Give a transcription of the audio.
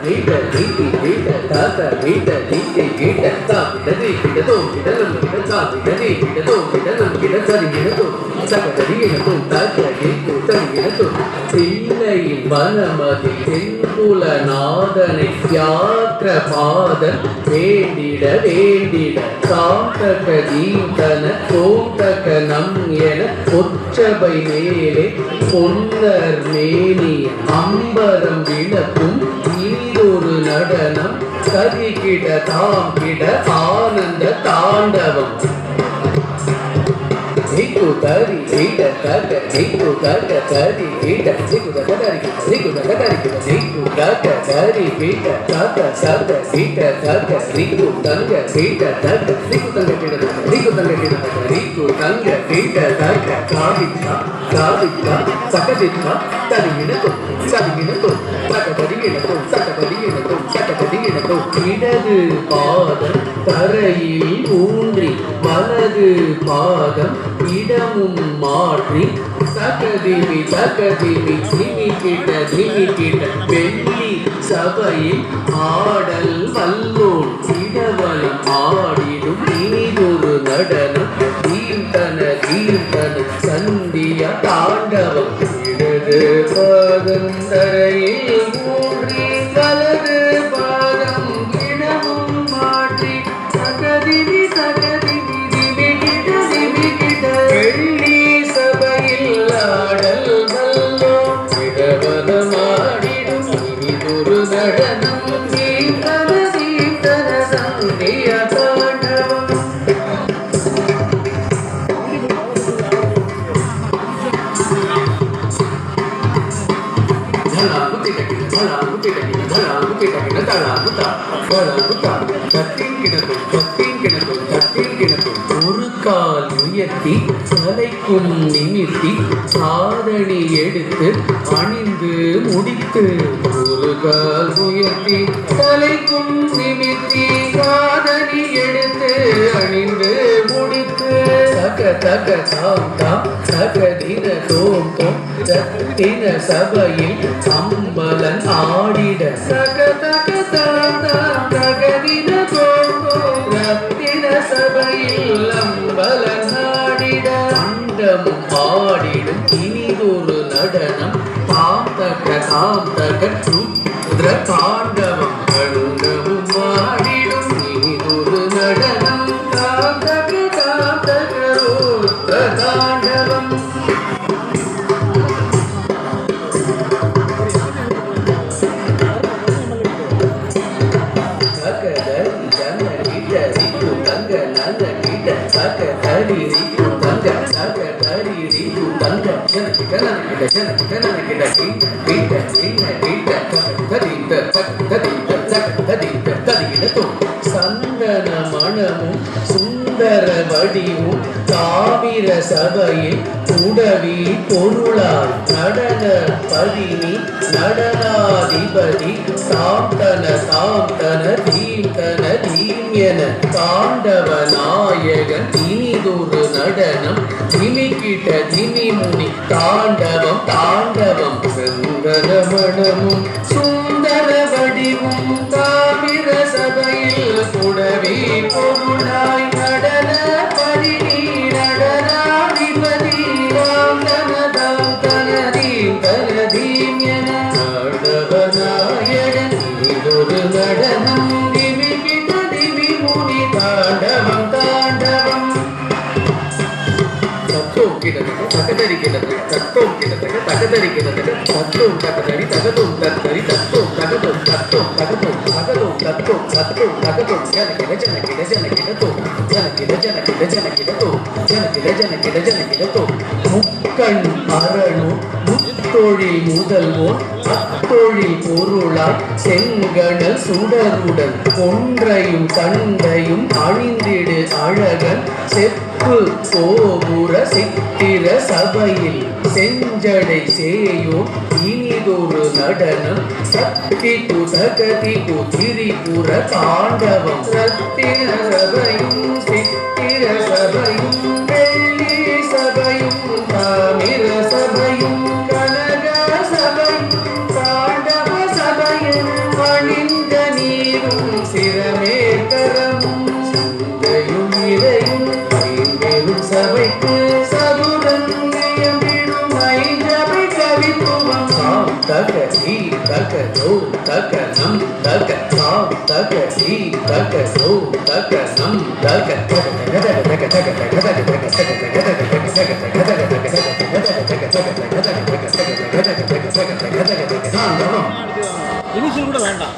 நீட்ட நீட்டி நீட்ட தாத்த நீட்ட நீட்டி நீட்ட தாப்பிட்ட கிடதோ தோங்கிட்ட நம்மகிட்ட தாப்பிட்ட கிடதோ தோங்கிட்ட நம்மகிட்ட கிடதோ சகதரியினதோ தக்கடிக்கு தரிகினதோ தில்லையின் வனமதி தென்புல நாதனை யாத்திர பாதன் வேண்டிட வேண்டிட காத்தக தீந்தன தோட்டக நம் என பொற்றபை மேலே பொன்னர் மேனி அம்பரம் விளக்கும் ஈதொரு நடனம் கதிகிட தாம்பிட ஆனந்த தாண்டவம் ಸಿಗು ದಾರಿ ಸೀಟ ಕಾಟ ಸಿಗು ಕಾಟ ದಾರಿ ಪೀಠ ಸಿಗುದ ಪದಾರಿಗೆ ಸಿಗುದ ಪದಾರಿಗೆ ಸಿಗು ಕಾಟ ದಾರಿ ಪೀಠ ಕಾಟ ಸಾಟ ಸೀಟ ಕಾಟ ಸಿಗು ತಂಗ ಪೀಠ ದಾಟ ಸಿಗು ತಂಗ ಗಿಡದ ಸಿಗು ತಂಗ ಗಿಡದ ಸಿಗು ತಂಗ ಪೀಠ ದಾಟ ಕಾವಿತ್ತ ಕಾವಿತ್ತ ಸಕಜಿತ್ತ தருகினதோ சருகினதோ சகபதியினதோ சகபதியினதோ சகபதியினதோ இடது பாதம் தரையில் பாதம் இடமும் மாற்றி தகதிமி தகதிமி திமி கிட்ட திமி கிட்ட வெள்ளி சபையில் ஆடல் வல்லோன் இடவல் ஆடிடும் இனிதொரு நடனம். தீர்த்தன தீர்த்தன சந்திய தாண்டவம். இடது பாதம் தரையில் மூன்றி நடனம் தீர்த்தன தீர்த்தன சந்திய உயர்த்தி தலைக்கும் நிமித்தி சாதனை எடுத்து அணிந்து முடித்து ஒரு கால் உயர்த்தி தலைக்கும் நிமித்தி சாதனை எடுத்து அணிந்து முடித்து தக தக தாம் தாம் சக தின தோம் தோம் தின சபையில் அம்பலன் பாடும் பாடிடும் இனிதொரு நடனம் தாம் தக தாம் ருத்ர தாண்டவம் தங்க ஜன கிட்ட நந்த கிட்ட ஜன கிட்ட நந்த கிட்ட கிட்ட கிட்ட கிட்ட கிட்ட சகதரி சகதரி சந்தன மணமும் சுந்தர வடிவும் சபையில் உடவி பொருளாய் நடன பதினி நடனாதிபதி சாந்தன சாந்தன தீர்த்தன தீம் என தாண்டவ நாயகன் இனிதொரு நடனம் திமிக்கிட்ட திமி முனி தாண்டவம் தாண்டவம் தகதும் தத்துவம் தகதும் தகதும் தத்துவம் தத்துவம் தகதும் ஜன கிட ஜன கிட ஜன கிடத்தோ ஜன கிட ஜன கிட ஜன கிடத்தோ ஜன கிட ஜன கிட ஜன கிடத்தோ முக்கண் அரணு முத்தொழில் முதல்வோன் அத்தொழில் பொருளாய் செங்கடல் சுடருடன் ஒன்றையும் தந்தையும் அழிந்திடு அழகன் செப்பு கோபுர சித்திர சபையில். செஞ்சடை சேயோன் இனிதொரு நடனம். சக்தி குதகதி குதிரிபுர தாண்டவம் சத்திர சபையும் சித்திர சபையும் தக நம் தக தா தக சி தக சோ தக நம் தக இனிஷியல் கூட வேண்டாம்.